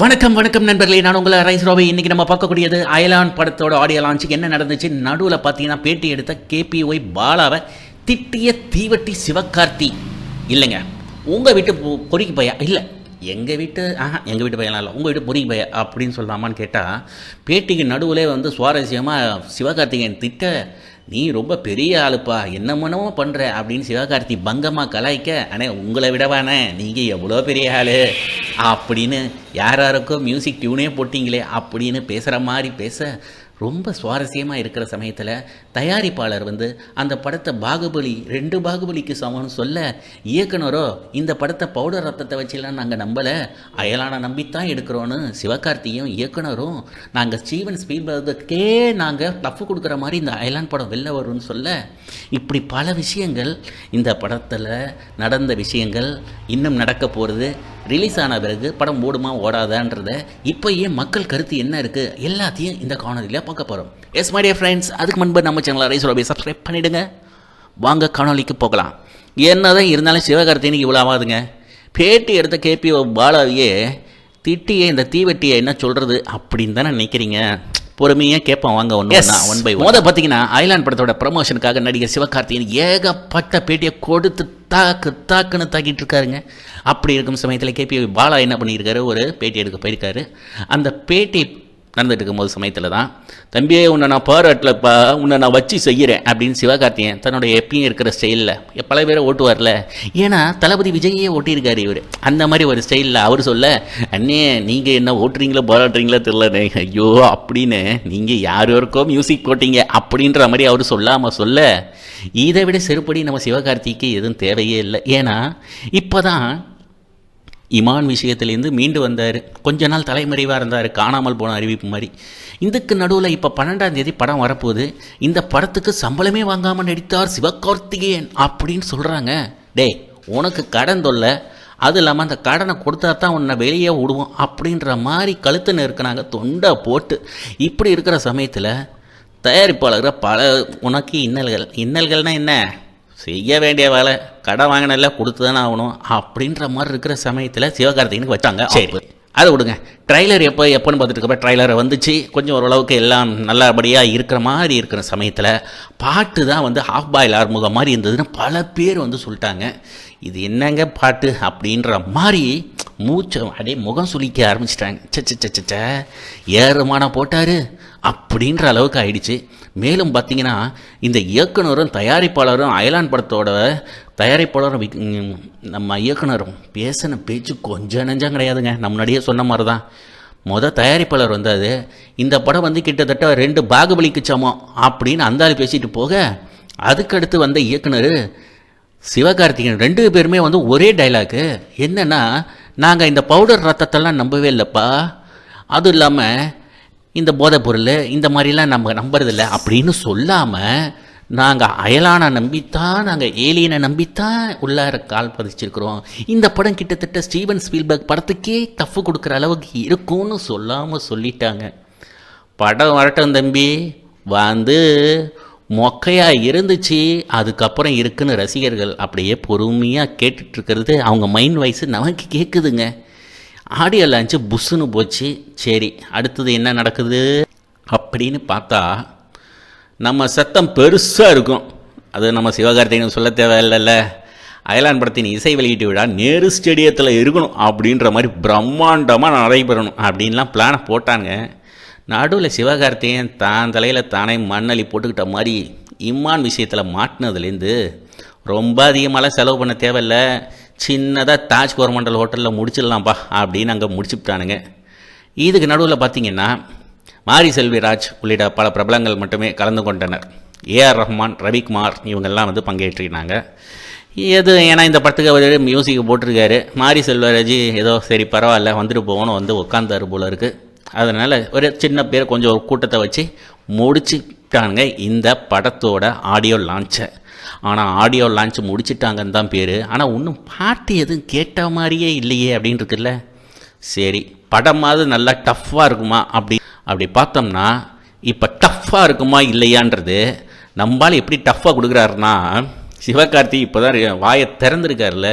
வணக்கம் வணக்கம் நண்பர்களே. நான் உங்களை ரைஸ் ரோபி. இன்னைக்கு நம்ம பார்க்கக்கூடியது அயலான் படத்தோட ஆடியோ லான்ச்சுக்கு என்ன நடந்துச்சு? நடுவில் பார்த்தீங்கன்னா பேட்டி எடுத்த கேபிஒய் பாலாவை திட்டிய தீவட்டி சிவகார்த்தி. இல்லைங்க. உங்கள் வீட்டு பொறிக்கு பையா இல்லை. எங்கள் வீட்டு ஆஹா எங்கள் வீட்டு பையன்லாம் இல்லை. உங்கள் வீட்டு பொறிக்கு பையா அப்படின்னு சொல்லலாமான்னு கேட்டால் பேட்டிக்கு நடுவில் வந்து சுவாரஸ்யமாக சிவகார்த்திகேயன் திட்ட நீ ரொம்ப பெரிய ஆளுப்பா. என்னமோ பண்ணுற அப்படின்னு சிவகார்த்தி பங்கமாக கலாய்க்க அண்ணே உங்களை விடவானே. நீங்கள் எவ்வளோ பெரிய ஆள்? அப்படின்னு யார் யாருக்கோ மியூசிக் டியூனே போட்டிங்களே அப்படின்னு பேசுகிற மாதிரி பேச ரொம்ப சுவாரஸ்யமாக இருக்கிற சமயத்தில் தயாரிப்பாளர் வந்து அந்த படத்தை பாகுபலி ரெண்டு பாகுபலிக்கு சமம்னு சொல்ல இயக்குனரோ இந்த படத்தை பவுடர் ரத்தத்தை வச்சுலாம் நாங்கள் நம்பலை. அயலான நம்பித்தான் எடுக்கிறோன்னு சிவகார்த்தியும் இயக்குனரும் நாங்கள் ஸ்டீவன் ஸ்பீல்பர்கே நாங்கள் டஃப் கொடுக்குற மாதிரி இந்த அயலான் படம் வெளில வரும்னு சொல்ல இப்படி பல விஷயங்கள் இந்த படத்தில் நடந்த விஷயங்கள் இன்னும் நடக்க போகிறது ரிலீஸ் ஆன பிறகு படம் ஓடுமா ஓடாதான்றத இப்போ ஏன் மக்கள் கருத்து என்ன இருக்குது எல்லாத்தையும் இந்த காணொலியில் பார்க்க போகிறோம் எஸ் மை டியர் ஃப்ரெண்ட்ஸ் அதுக்கு முன்பு நம்ம சேனலை ரைஸ் ரோபி சப்ஸ்கிரைப் பண்ணிவிடுங்க வாங்க காணொலிக்கு போகலாம். என்னதான் இருந்தாலும் சிவகார்த்தினுக்கு இவ்வளோ ஆகாதுங்க பேட்டி எடுத்த கேபி பாலாவியே திட்டியே இந்த தீவெட்டியை என்ன சொல்கிறது அப்படின்னு தானே நினைக்கிறீங்க. பொறுமையாக கேட்போம். வாங்க ஒன்று ஒன் பை மோத பார்த்தீங்கன்னா ஐலாண்ட் படத்தோட ப்ரமோஷனுக்காக நடிகர் சிவகார்த்திகேயன் ஏகப்பட்ட பேட்டியை கொடுத்து தாக்கு தாக்குன்னு தாக்கிட்டு இருக்காருங்க அப்படி இருக்கும் சமயத்தில் கேபி பாலா என்ன பண்ணியிருக்காரு? ஒரு பேட்டி எடுக்க போயிருக்காரு. அந்த பேட்டி நடந்துட்டு இருக்கும்போது சமயத்தில் தான் தம்பியே உன்னை நான் பாராட்டலப்பா உன்னை நான் வச்சு செய்கிறேன் அப்படின்னு சிவகார்த்தியன் தன்னோட எப்பயும் இருக்கிற ஸ்டைலில் பல பேரை ஓட்டுவார்ல ஏன்னா தளபதி விஜயே ஓட்டியிருக்காரு இவர். அந்த மாதிரி ஒரு ஸ்டைலில் அவர் சொல்ல அண்ணே நீங்கள் என்ன ஓட்டுறீங்களோ பாராட்டுறீங்களோ தெரிலண்ணே ஐயோ அப்படின்னு நீங்கள் யார் யாருக்கோ மியூசிக் போட்டீங்க அப்படின்ற மாதிரி அவர் சொல்லாமல் சொல்ல இதை விட செருப்படி நம்ம சிவகார்த்திக்கு எதுவும் தேவையே இல்லை. ஏன்னா இப்போ தான் இமான் விஷயத்திலேருந்து மீண்டு வந்தார். கொஞ்ச நாள் தலைமறைவாக இருந்தார் காணாமல் போன அறிவிப்பு மாதிரி. இதுக்கு நடுவில் இப்போ பன்னெண்டாம் தேதி படம் வரப்போகுது. இந்த படத்துக்கு சம்பளமே வாங்காமல் நடித்தார் சிவகார்த்திகேயன் அப்படின்னு சொல்கிறாங்க டேய் உனக்கு கடன் தொல்லை. அது இல்லாமல் அந்த கடனை கொடுத்தா தான் உன்னை வெளியே விடுவோம் அப்படின்ற மாதிரி கழுத்து நெருக்கினாங்க தொண்டை போட்டு. இப்படி இருக்கிற சமயத்தில் தயாரிப்பாளர்கள் பல உனக்கு இன்னல்கள் இன்னல்கள்னால் என்ன? செய்ய வேண்டிய வேலை கடை வாங்கினல கொடுத்து தானே ஆகணும் அப்படின்ற மாதிரி இருக்கிற சமயத்தில் சிவகார்த்திகனுக்கு வச்சாங்க. சரி. அதை விடுங்க. ட்ரைலர் எப்போ எப்போன்னு பார்த்துட்டு இருக்கப்ப ட்ரைலரை வந்துச்சு. கொஞ்சம் ஓரளவுக்கு எல்லாம் நல்லபடியாக இருக்கிற மாதிரி இருக்கிற சமயத்தில் பாட்டு தான் வந்து ஹாஃப் பாயில் ஆறுமுகம் மாதிரி இருந்ததுன்னு பல பேர் வந்து சொல்லிட்டாங்க. இது என்னங்க பாட்டு அப்படின்ற மாதிரி மூச்சை அப்படியே முகம் சுளிக்க ஆரம்பிச்சிட்டாங்க. சச்ச சச்ச ச ஏறுமான போட்டார் அப்படின்ற அளவுக்கு ஆயிடுச்சு. மேலும் பார்த்தீங்கன்னா இந்த இயக்குனரும் தயாரிப்பாளரும் அயலான் படத்தோட தயாரிப்பாளரும் நம்ம இயக்குனரும் பேசின பேச்சு கொஞ்சம் நெஞ்சம் கிடையாதுங்க. நம்ம முன்னாடியே சொன்ன மாதிரி தான் மொதல் தயாரிப்பாளர் வந்தாது இந்த படம் வந்து கிட்டத்தட்ட ரெண்டு பாகுபலிக்கு சமம் அப்படின்னு அந்தாளி பேசிட்டு போக அதுக்கடுத்து வந்த இயக்குனர் சிவகார்த்திகேயன் ரெண்டு பேருமே வந்து ஒரே டைலாக்கு என்னென்னா நாங்கள் இந்த பவுடர் ரத்தத்தெல்லாம் நம்பவே இல்லைப்பா. அதுவும் இல்லாமல் இந்த போதைப் பொருள் இந்த மாதிரிலாம் நம்ம நம்புறதில்ல அப்படின்னு சொல்லாமல் நாங்கள் அயலானை நம்பித்தான் நாங்கள் ஏலியனை நம்பித்தான் உள்ளார கால் பதிச்சிருக்கிறோம். இந்த படம் கிட்டத்தட்ட ஸ்டீவன் ஸ்பீல்பர்க் படத்துக்கே தப்பு கொடுக்குற அளவுக்கு இருக்கும்னு சொல்லாமல் சொல்லிட்டாங்க. படம் வரட்டும் தம்பி. வந்து மொக்கையாக இருந்துச்சு அதுக்கப்புறம் இருக்குன்னு ரசிகர்கள் அப்படியே பொறுமையாக கேட்டுட்ருக்கிறது அவங்க மைண்ட் வாய்ஸ் நமக்கு கேட்குதுங்க ஆடியோ லான்ச்சு புஷ்ஷுன்னு போச்சு. சரி அடுத்தது என்ன நடக்குது? அப்படின்னு பார்த்தா நம்ம சத்தம் பெருசாக இருக்கும். அது நம்ம சிவகார்த்திகேயன் சொல்ல தேவையில்லைல்ல. அயலான் படத்தின் இசை வெளியீட்டு விழா நேரு ஸ்டேடியத்தில் இருக்கணும் அப்படின்ற மாதிரி பிரம்மாண்டமாக நடைபெறணும் அப்படின்லாம் பிளானை போட்டாங்க நடுவில் சிவகார்த்திகேயன் தான் தலையில் தானே மண்ணள்ளி போட்டுக்கிட்ட மாதிரி இம்மான் விஷயத்தில் மாட்டினதுலேருந்து ரொம்ப அதிகமாகலாம் செலவு பண்ண தேவையில்ல. சின்னதாக தாஜ் கோரமண்டல் ஹோட்டலில் முடிச்சிடலாம்ப்பா அப்படின்னு அங்கே முடிச்சுட்டானுங்க. இதுக்கு நடுவில் பார்த்தீங்கன்னா மாரி செல்விராஜ் உள்ளிட்ட பல பிரபலங்கள் மட்டுமே கலந்து கொண்டனர். ஏஆர் ரஹ்மான் ரவிக்குமார் இவங்கெல்லாம் வந்து பங்கேற்றினாங்க எது ஏன்னா இந்த படத்துக்கு அவர் மியூசிக் போட்டிருக்காரு. மாரி செல்வராஜ் ஏதோ சரி பரவாயில்ல வந்துட்டு போகணும் வந்து உட்காந்தாரு போல இருக்குது அதனால் ஒரு சின்ன பேர் கொஞ்சம் ஒரு கூட்டத்தை வச்சு முடிச்சுட்டானுங்க இந்த படத்தோட ஆடியோ லான்ச்சை ஆனால் ஆடியோ லான்ச் முடிச்சிட்டாங்கன்னு தான் பேர். ஆனால் ஒன்றும் பாட்டு எதுவும் கேட்ட மாதிரியே இல்லையே அப்படின்னு இருக்குல்ல சரி படமாவது நல்லா டஃப்பாக இருக்குமா அப்படி அப்படி பார்த்தோம்னா இப்போ டஃப்பாக இருக்குமா இல்லையான்றது நம்மளால் எப்படி டஃப்பாக கொடுக்குறாருன்னா சிவகார்த்தி இப்போ தான் வாயை திறந்துருக்காருல்ல.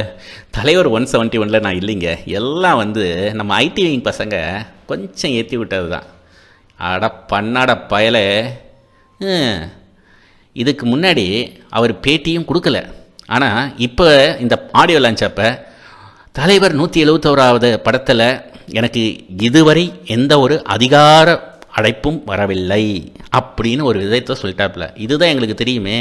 தலைவர் ஒன் செவன்ட்டி ஒனில் நான் இல்லைங்க. எல்லாம் வந்து நம்ம ஐடி விங் பசங்க கொஞ்சம் ஏற்றி விட்டது தான் அட பண்ணாட பயலே. இதுக்கு முன்னாடி அவர் பேட்டியும் கொடுக்கல. ஆனால் இப்போ இந்த ஆடியோ லான்ச் அப்போ தலைவர் நூற்றி எழுபத்தோராவது படத்தில் எனக்கு இதுவரை எந்த ஒரு அதிகார அழைப்பும் வரவில்லை அப்படின்னு ஒரு விதத்தை சொல்லிட்டாப்புல இதுதான் எங்களுக்கு தெரியுமே.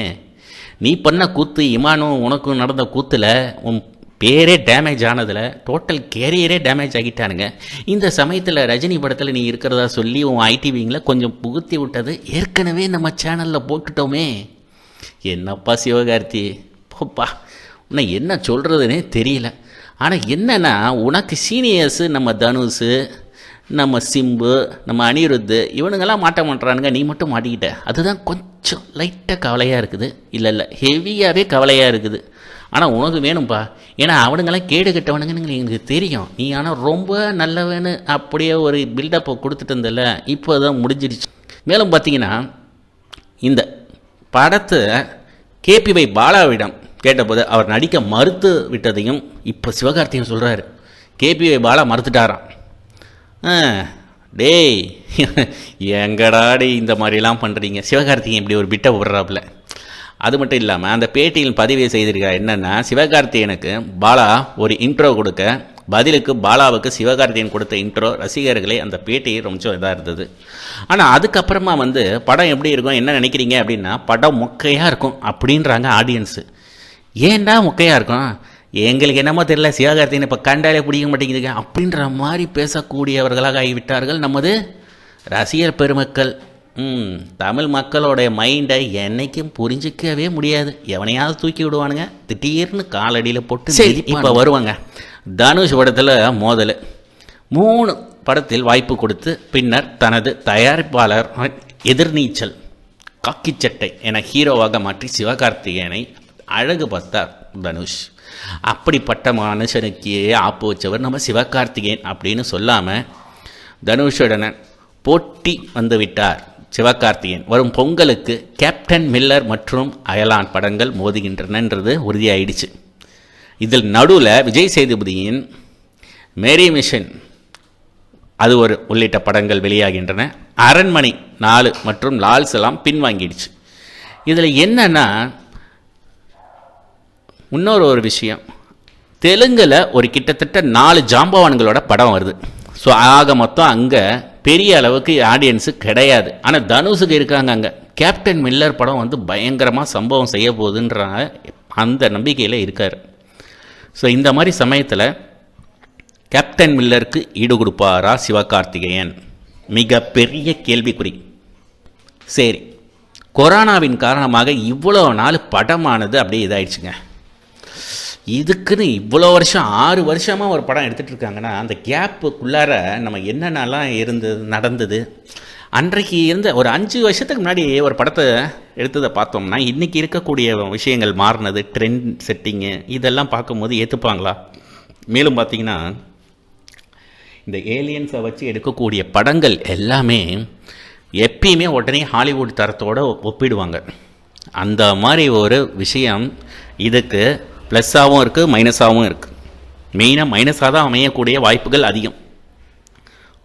நீ பண்ண கூத்து இமானும் உனக்கும் நடந்த கூத்தில் உன் பேரே டேமேஜ் ஆனதில் டோட்டல் கேரியரே டேமேஜ் ஆகிட்டானுங்க. இந்த சமயத்தில் ரஜினி படத்தில் நீ இருக்கிறதா சொல்லி உன் ஐடிவிங்கில் கொஞ்சம் புகுத்தி விட்டது ஏற்கனவே நம்ம சேனலில் போட்டுட்டோமே. என்னப்பா சிவகார்த்தி? போப்பா உன்னை என்ன சொல்கிறதுனே தெரியல. ஆனால் என்னன்னா உனக்கு சீனியர்ஸு நம்ம தனுஷு நம்ம சிம்பு நம்ம அனிருத்து இவனுங்கெல்லாம் மாட்ட மாட்டுறானுங்க நீ மட்டும் மாட்டிக்கிட்ட. அதுதான் கொஞ்சம் லைட்டாக கவலையாக இருக்குது. இல்லை இல்லை ஹெவியாகவே கவலையாக இருக்குது. ஆனால் உனக்கு வேணும்ப்பா ஏன்னா அவனுங்களாம் கேடு கெட்டவனுங்கன்னு எங்களுக்கு தெரியும். நீ ஆனால் ரொம்ப நல்லவன்னு அப்படியே ஒரு பில்டப்பை கொடுத்துட்டு இருந்தல இப்போ தான் முடிஞ்சிடுச்சு. மேலும் பார்த்தீங்கன்னா இந்த படத்தை கேபிவை பாலாவிடம் கேட்டபோது அவர் நடிக்க மறுத்து விட்டதையும் இப்போ சிவகார்த்திகேயன் சொல்கிறாரு கேபிவை பாலா மறுத்துட்டாராம். டேய் எங்கடாடி இந்த மாதிரிலாம் பண்ணுறீங்க சிவகார்த்திகேயன் இப்படி ஒரு பிட்டை விடுறாப்புல அது மட்டும் இல்லாமல் அந்த பேட்டியில் பதிவு செய்திருக்கிறார் என்னென்னா சிவகார்த்திகேயனுக்கு பாலா ஒரு இன்ட்ரோ கொடுக்க பதிலுக்கு பாலாவுக்கு சிவகார்த்திகேயன் கொடுத்த இன்ட்ரோ ரசிகர்களே அந்த பேட்டி ரொம்ப இதாக இருந்தது. ஆனால் அதுக்கப்புறமா வந்து படம் எப்படி இருக்கும் என்ன நினைக்கிறீங்க அப்படின்னா படம் மொக்கையாக இருக்கும் அப்படின்றாங்க ஆடியன்ஸு ஏன்டா மொக்கையாக இருக்கும்? எங்களுக்கு என்னமோ தெரியல சிவகார்த்திகேயன் இப்போ கண்டாலே பிடிக்க மாட்டேங்குதுங்க அப்படின்ற மாதிரி பேசக்கூடியவர்களாக ஆகிவிட்டார்கள் நமது ரசிகர் பெருமக்கள். தமிழ் மக்களோட மைண்டை என்னைக்கும் புரிஞ்சிக்கவே முடியாது. எவனையாவது தூக்கி விடுவானுங்க. திடீர்னு காலடியில் போட்டு இப்போ வருவாங்க. தனுஷ் படத்தில் மோதல். மூணு படத்தில் வாய்ப்பு கொடுத்து பின்னர் தனது தயாரிப்பாளர் எதிர்நீச்சல் காக்கிச்சட்டை என ஹீரோவாக மாற்றி சிவகார்த்திகேயனை அழகு பார்த்தார் தனுஷ். அப்படிப்பட்ட மனுஷனுக்கே ஆப்பு வச்சவர் நம்ம சிவகார்த்திகேயன் அப்படின்னு சொல்லாமல் தனுஷுடன் போட்டி வந்து விட்டார். சிவகார்த்திகேயன் வரும் பொங்கலுக்கு கேப்டன் மில்லர் மற்றும் அயலான் படங்கள் மோதுகின்றனன்றது உறுதியாயிடுச்சு. இதில் நடுவில் விஜய் சேதுபதியின் மேரி மிஷன் அது ஒரு உள்ளிட்ட படங்கள் வெளியாகின்றன. அரண்மனை நாலு மற்றும் லால்ஸ் எல்லாம் பின்வாங்கிடுச்சு. இதில் என்னன்னா இன்னொரு ஒரு விஷயம். தெலுங்கில் ஒரு கிட்டத்தட்ட நாலு ஜாம்பவான்களோட படம் வருது. ஸோ ஆக மொத்தம் அங்கே பெரிய அளவுக்கு ஆடியன்ஸு கிடையாது. ஆனால் தனுஷுக்கு இருக்காங்க அங்கே. கேப்டன் மில்லர் படம் வந்து பயங்கரமாக சம்பவம் செய்ய போகுதுன்ற அந்த நம்பிக்கையில் இருக்கார். ஸோ இந்த மாதிரி சமயத்தில் கேப்டன் மில்லருக்கு ஈடு கொடுப்பாரா சிவகார்த்திகேயன்? மிக பெரிய கேள்விக்குறி. சரி. கொரோனாவின் காரணமாக இவ்வளோ நாள் படமானது அப்படியே இதாயிடுச்சுங்க. இதுக்குன்னு இவ்வளோ வருஷம் ஆறு வருஷமாக ஒரு படம் எடுத்துகிட்டு இருக்காங்கன்னா அந்த கேப்புக்குள்ளார நம்ம என்னென்னலாம் இருந்தது நடந்தது? அன்றைக்கு இருந்த ஒரு அஞ்சு வருஷத்துக்கு முன்னாடி ஒரு படத்தை எடுத்ததை பார்த்தோம்னா இன்றைக்கி இருக்கக்கூடிய விஷயங்கள் மாறினது ட்ரெண்ட் செட்டிங்கு இதெல்லாம் பார்க்கும்போது ஏற்றுப்பாங்களா மேலும் பார்த்தீங்கன்னா இந்த ஏலியன்ஸை வச்சு எடுக்கக்கூடிய படங்கள் எல்லாமே எப்பயுமே உடனே ஹாலிவுட் தரத்தோடு ஒப்பிடுவாங்க. அந்த மாதிரி ஒரு விஷயம் இதுக்கு ப்ளஸ்ஸாகவும் இருக்குது மைனஸாகவும் இருக்குது மெயினாக மைனஸாக தான் அமையக்கூடிய வாய்ப்புகள் அதிகம்.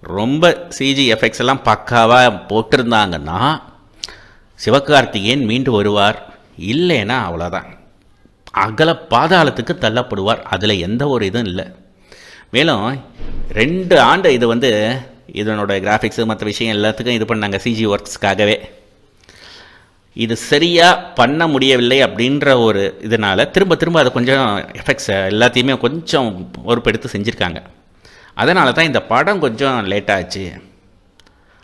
ரொம்ப சிஜி எஃபெக்ட்ஸ் எல்லாம் பக்காவாக போட்டிருந்தாங்கன்னா சிவகார்த்திகேயன் மீண்டு வருவார். இல்லைன்னா அவ்வளோதான் அகல பாதாளத்துக்கு தள்ளப்படுவார். அதில் எந்த ஒரு இதுவும் இல்லை. மேலும் ரெண்டு ஆண்டு இது வந்து இதனோட கிராஃபிக்ஸு மற்ற விஷயம் எல்லாத்துக்கும் இது பண்ணாங்க சிஜி ஒர்க்ஸ்க்காகவே இது சரியாக பண்ண முடியவில்லை அப்படின்ற ஒரு இதனால் திரும்ப திரும்ப அதை கொஞ்சம் எஃபெக்ட்ஸ் எல்லாத்தையுமே கொஞ்சம் பொறுப்பெடுத்து செஞ்சுருக்காங்க. அதனால தான் இந்த படம் கொஞ்சம் லேட்டாச்சு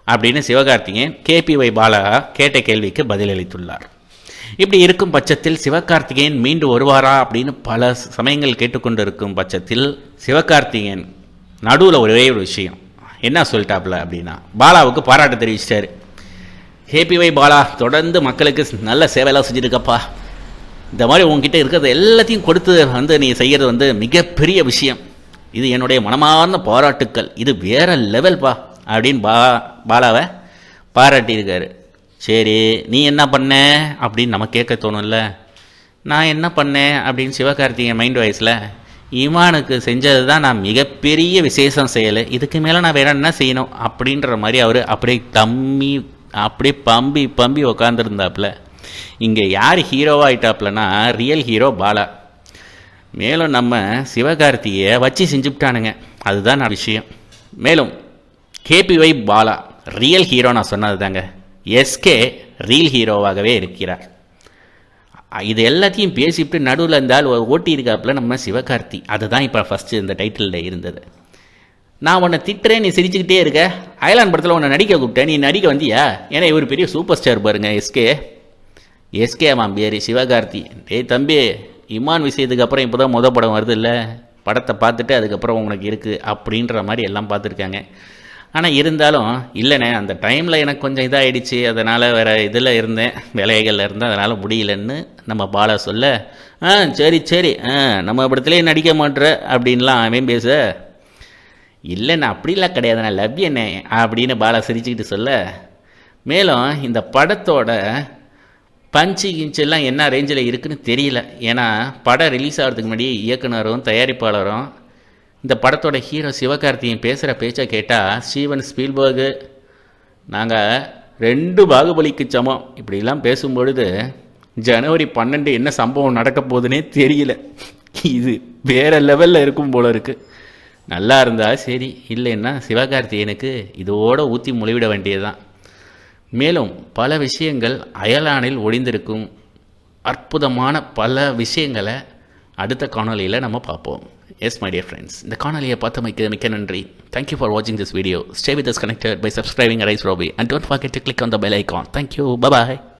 அப்படின்னு சிவகார்த்திகேயன் கேபிஒய் பாலா கேட்ட கேள்விக்கு பதிலளித்துள்ளார். இப்படி இருக்கும் பட்சத்தில் சிவகார்த்திகேயன் மீண்டு வருவாரா அப்படின்னு பல சமயங்கள் கேட்டுக்கொண்டிருக்கும் பட்சத்தில் சிவகார்த்திகேயன் நடுவில் ஒரே ஒரு விஷயம். என்ன சொல்லிட்டாப்ல அப்படின்னா பாலாவுக்கு பாராட்டு தெரிவிச்சிட்டாரு. ஹேபிஒய் பாலா தொடர்ந்து மக்களுக்கு நல்ல சேவையெல்லாம் செஞ்சுருக்கப்பா. இந்த மாதிரி உங்ககிட்ட இருக்கிறது எல்லாத்தையும் கொடுத்து வந்து நீ செய்கிறது வந்து மிகப்பெரிய விஷயம். இது என்னுடைய மனமார்ந்த பாராட்டுக்கள். இது வேற லெவல்ப்பா அப்படின்னு பா பாலாவை பாராட்டியிருக்காரு. சரி நீ என்ன பண்ண? அப்படின்னு நம்ம கேட்க தோணும்ல. நான் என்ன பண்ணேன் அப்படின்னு சிவகார்த்திகேயன் மைண்ட் வாய்ஸில் இமானுக்கு செஞ்சது தான் நான் மிகப்பெரிய விசேஷம் செய்யலை. இதுக்கு மேலே நான் வேற என்ன செய்யணும்? அப்படின்ற மாதிரி அவர் அப்படியே தம்மி அப்படியே பம்பி பம்பி உக்காந்துருந்தாப்புல. இங்கே யார் ஹீரோவாகிட்டாப்புலனா ரியல் ஹீரோ பாலா. மேலும் நம்ம சிவகார்த்தியை வச்சு செஞ்சுவிட்டானுங்க அதுதான் நான் விஷயம். மேலும் கேபிஒய் பாலா ரியல் ஹீரோ நான் சொன்னது தாங்க எஸ்கே ரியல் ஹீரோவாகவே இருக்கிறார். இது எல்லாத்தையும் பேசிவிட்டு நடுவில் இருந்தால் ஓட்டி இருக்காப்புல நம்ம சிவகார்த்தி. அதுதான் இப்போ ஃபஸ்ட்டு இந்த டைட்டிலில் இருந்தது. நான் உன்னை திட்டுறேன் நீ சிரிச்சுக்கிட்டே இருக்க. அயலான் படத்தில் உன்னை நடிக்க கூப்பிட்டேன். நீ நடிக்க வந்தியா? ஏன்னா இவர் பெரிய சூப்பர் ஸ்டார் பாருங்க எஸ்கே எஸ்கே ஆமாம் பேர் சிவகார்த்தி. டேய் தம்பி இமான் விஷயத்துக்கு அப்புறம் இப்போ தான் முத படம் வருது இல்லை படத்தை பார்த்துட்டு அதுக்கப்புறம் உனக்கு இருக்குது அப்படின்ற மாதிரி எல்லாம் பார்த்துருக்காங்க. ஆனால் இருந்தாலும் இல்லைண்ணே அந்த டைமில் எனக்கு கொஞ்சம் இதாகிடுச்சு அதனால் வேறு இதில் இருந்தேன். வேலைகளில் இருந்தேன். அதனால் முடியலன்னு நம்ம பாலா சொல்ல ஆ சரி சரி. ஆ நம்ம படத்துலேயே நடிக்க மாட்ற அப்படின்லாம் அவன் பேச இல்லைண்ணா அப்படிலாம் கிடையாது. நான் லவ் என்ன அப்படின்னு பாலா சிரிச்சுக்கிட்டு சொல்ல மேலும் இந்த படத்தோட பஞ்சு கிஞ்செல்லாம் என்ன ரேஞ்சில் இருக்குன்னு தெரியல. ஏன்னா படம் ரிலீஸ் ஆகிறதுக்கு முன்னாடி இயக்குனரும் தயாரிப்பாளரும் இந்த படத்தோட ஹீரோ சிவகார்த்திகேயன் பேசுகிற பேச்சை கேட்டால் ஸ்டீவன் ஸ்பீல்பர்கு நாங்கள் ரெண்டு பாகுபலிக்கு சமம். இப்படிலாம் பேசும்பொழுது ஜனவரி பன்னெண்டு என்ன சம்பவம் நடக்க போகுதுன்னே தெரியல. இது வேற லெவலில் இருக்கும் போல இருக்குது நல்லா இருந்தால் சரி இல்லைன்னா சிவகார்த்திகேயனுக்கு இதோடு ஊற்றி முழுவிட வேண்டியதுதான். மேலும் பல விஷயங்கள் அயலானில் ஒளிந்திருக்கும். அற்புதமான பல விஷயங்களை அடுத்த காணொளியில் நம்ம பார்ப்போம். எஸ் மை டியர் ஃப்ரெண்ட்ஸ் இந்த காணொலியை பார்த்தமைக்கு மிக்க நன்றி. தேங்க்யூ ஃபார் வாட்சிங் this video stay with us connected by subscribing rice ரோபி and don't forget to click on the bell icon thank you bye bye